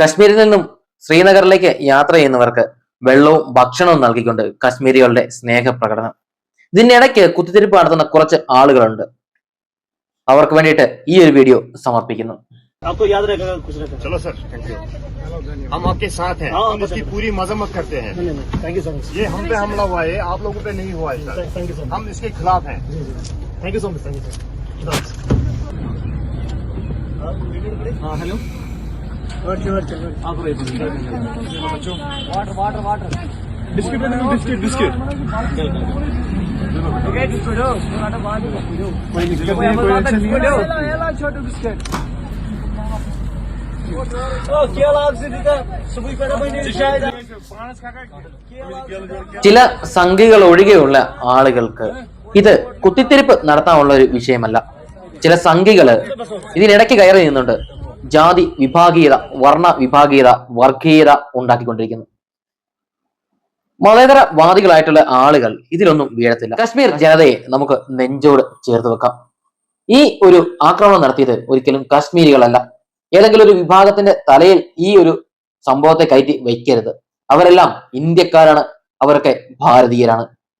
കശ്മീരിൽ നിന്നും ശ്രീനഗറിലേക്ക് യാത്ര ചെയ്യുന്നവർക്ക് വെള്ളവും ഭക്ഷണവും നൽകിക്കൊണ്ട് കശ്മീരികളുടെ സ്നേഹപ്രകടനം ഇതിനിടയ്ക്ക് കുത്തിത്തിരിപ്പ് നടത്തുന്ന കുറച്ച് ആളുകളുണ്ട് അവർക്ക് വേണ്ടിയിട്ട് ഈ ഒരു വീഡിയോ സമർപ്പിക്കുന്നു आपको याद रहेगा कुछ रखा चलो सर थैंक यू हम आपके साथ हैं हाँ, हम उसकी पूरी मजम्मत करते हैं थैंक यू सो मच ये हम पे हमला हुआ है आप लोगों पे नहीं हुआ है sir thank you so much हम इसके खिलाफ हैं thank you so much thank you हाँ hello water water water biscuit biscuit biscuit छोटू बिस्किट ചില സംഘികൾ ഒഴികെയുള്ള ആളുകൾക്ക് ഇത് കുത്തിത്തിരിപ്പ് നടത്താനുള്ള ഒരു വിഷയമല്ല ചില സംഘികള് ഇതിനിടയ്ക്ക് കയറി നിന്നുണ്ട് ജാതി വിഭാഗീയത വർണ വിഭാഗീയത വർഗീയത ഉണ്ടാക്കിക്കൊണ്ടിരിക്കുന്നു. മതേതരവാദികളായിട്ടുള്ള ആളുകൾ ഇതിലൊന്നും വീഴത്തില്ല. കശ്മീർ ജനതയെ നമുക്ക് നെഞ്ചോട് ചേർത്ത് വെക്കാം. ഈ ഒരു ആക്രമണം നടത്തിയത് ഒരിക്കലും കാശ്മീരികളല്ല. ഏതെങ്കിലും ഒരു വിഭാഗത്തിന്റെ തലയിൽ ഈ ഒരു സംഭവത്തെ കയറ്റി വയ്ക്കരുത്. അവരെല്ലാം ഇന്ത്യക്കാരാണ്. അവരൊക്കെ ഭാരതീയരാണ്.